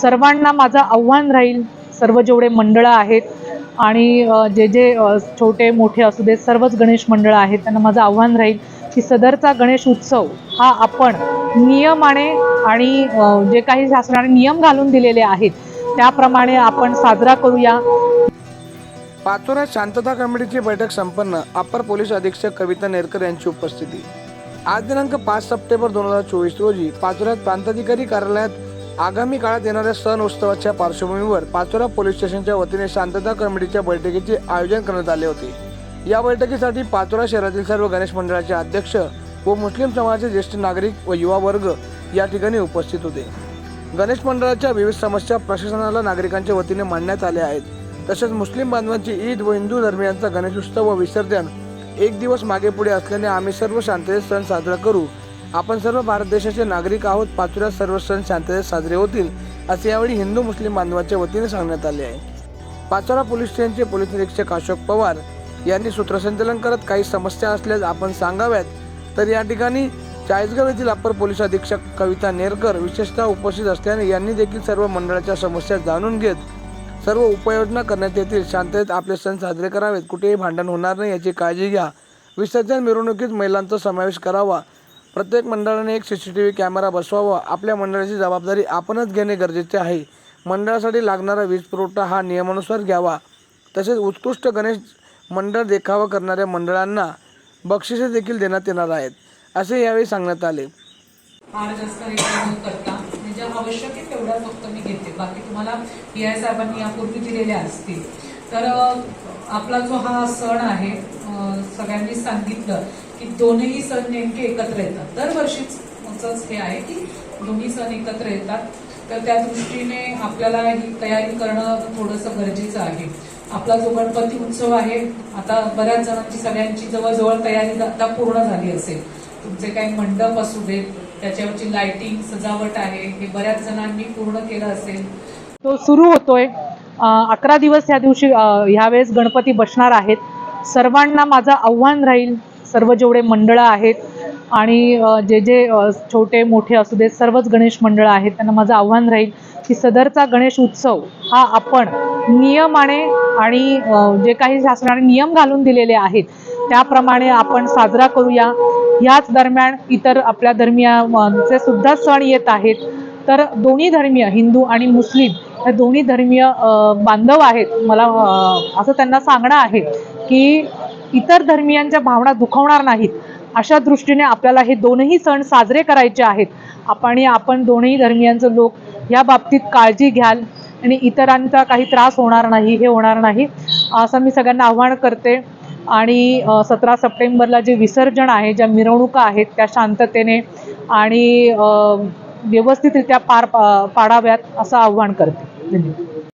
सर्वांना माझं आव्हान राहील. सर्व जेवढे मंडळं आहेत आणि जे जे छोटे मोठे असू देत सर्वच गणेश मंडळं आहेत त्यांना माझं आव्हान राहील की सदरचा गणेश उत्सव हा आपण नियमाने आणि जे काही शासनाने नियम घालून दिलेले आहेत त्याप्रमाणे आपण साजरा करूया. पाचोरा शांतता कमिटीची बैठक संपन्न अप्पर पोलीस अधीक्षक कविता नेरकर यांची उपस्थिती. आज दिनांक पाच सप्टेंबर दोन हजार चोवीस रोजी पाचोऱ्यात प्रांताधिकारी कार्यालयात आगामी काळात येणाऱ्या सण उत्सवाच्या पार्श्वभूमीवर पाचोरा पोलीस स्टेशनच्या वतीने शांतता कमिटीच्या बैठकीचे आयोजन करण्यात आले होते. या बैठकीसाठी पाचोरा शहरातील सर्व गणेश मंडळाचे अध्यक्ष व मुस्लिम समाजाचे ज्येष्ठ नागरिक व युवा वर्ग या ठिकाणी उपस्थित होते. गणेश मंडळाच्या विविध समस्या प्रशासनाला नागरिकांच्या वतीने मांडण्यात आल्या आहेत. तसेच मुस्लिम बांधवांची ईद व हिंदू धर्मियांचा गणेशोत्सव व विसर्जन एक दिवस मागे पुढे असल्याने आम्ही सर्व शांततेत सण साजरा करू आपण सर्व भारत देशाचे नागरिक आहोत. पाचव्या सर्व सण शांततेत साजरे होतील असे यावेळी हिंदू मुस्लिम बांधवांच्या वतीने सांगण्यात आले आहे. पाचोरा पोलीस स्टेशनचे पोलीस निरीक्षक अशोक पवार यांनी सूत्रसंचलन करत काही समस्या असल्यास आपण सांगाव्यात. तर या ठिकाणी चाळीसगाव येथील अप्पर पोलीस अधीक्षक कविता नेरकर विशेषतः उपस्थित असल्याने यांनी देखील सर्व मंडळाच्या समस्या जाणून घेत सर्व उपाययोजना करण्यात येतील. शांततेत आपले सण साजरे करावेत. कुठेही भांडण होणार नाही याची काळजी घ्या. विसर्जन मिरवणुकीत महिलांचा समावेश करावा. प्रत्येक मंडळाने एक C C T V camera बसवावा. आपल्या मंडळाची जबाबदारी आपणच घेणे गरजेचे आहे. मंडळासाठी लागणारा वीज पुरवठा हा नियमानुसार घ्यावा. तसेच उत्कृष्ट गणेश मंडळ देखावा करणाऱ्या मंडळांना बक्षिसे देखील देण्यात येणार आहेत असे यावेळी सांगण्यात आले. फार जास्त न करता. म्हणजे आवश्यक आहे तेवढा फक्त मी घेते. बाकी तुम्हाला पी आय साहेबांनी यापूर्वी दिलेल्या असतील. तर आपला जो हा सण आहे सगळ्यांनी सांगितलं. की दोनही सण नेमके एकत्र येतात. दरवर्षीच असंच हे आहे की दोन्ही सण एकत्र येतात. तर त्या दृष्टीने आपल्याला ही तयारी करणं थोडंसं गरजेचं आहे. आपला जो गणपती उत्सव आहे आता बऱ्याच जणांची सगळ्यांची जवळजवळ तयारी आता पूर्ण झाली असेल. तुमचे काही मंडप असू देत त्याच्यावरची लाइटिंग सजावट आहे हे बऱ्याच जणांनी पूर्ण केलं असेल. तो सुरू होतोय. अकरा दिवस या दिवशी ह्यावेळेस गणपती बसणार आहेत. सर्वांना माझं आव्हान राहील सर्व जेवढे मंडळं आहेत आणि जे जे छोटे मोठे असू देत सर्वच गणेश मंडळं आहेत त्यांना माझं आव्हान राहील की सदरचा गणेश उत्सव हा आपण नियमाने आणि जे काही शासनाने नियम घालून दिलेले आहेत त्याप्रमाणे आपण साजरा करूया. याच दरम्यान इतर आपल्या धर्मियाचे सुद्धा सण येत आहेत. तर दोन्ही धर्मीय हिंदू आणि मुस्लिम या दोन्ही धर्मीय बांधव आहेत. मला असं त्यांना सांगणं आहे की इतर धर्मियांच्या भावना दुखवणार नाहीत. अशा दृष्टीने आपल्याला हे दोनही सण साजरे करायचे आहेत. आपण आपण दोनही धर्मियांचे लोक या बाबतीत काळजी घ्याल आणि इतरांचा काही त्रास होणार नाही हे होणार नाही. असं मी सगळ्यांना आव्हान करते. आणि सतरा सप्टेंबरला जे विसर्जन आहे ज्या मिरवणुका आहेत त्या शांततेने आणि व्यवस्थितरित्या पार पा- पाडाव्यात असं आव्हान करते. धन्यवाद.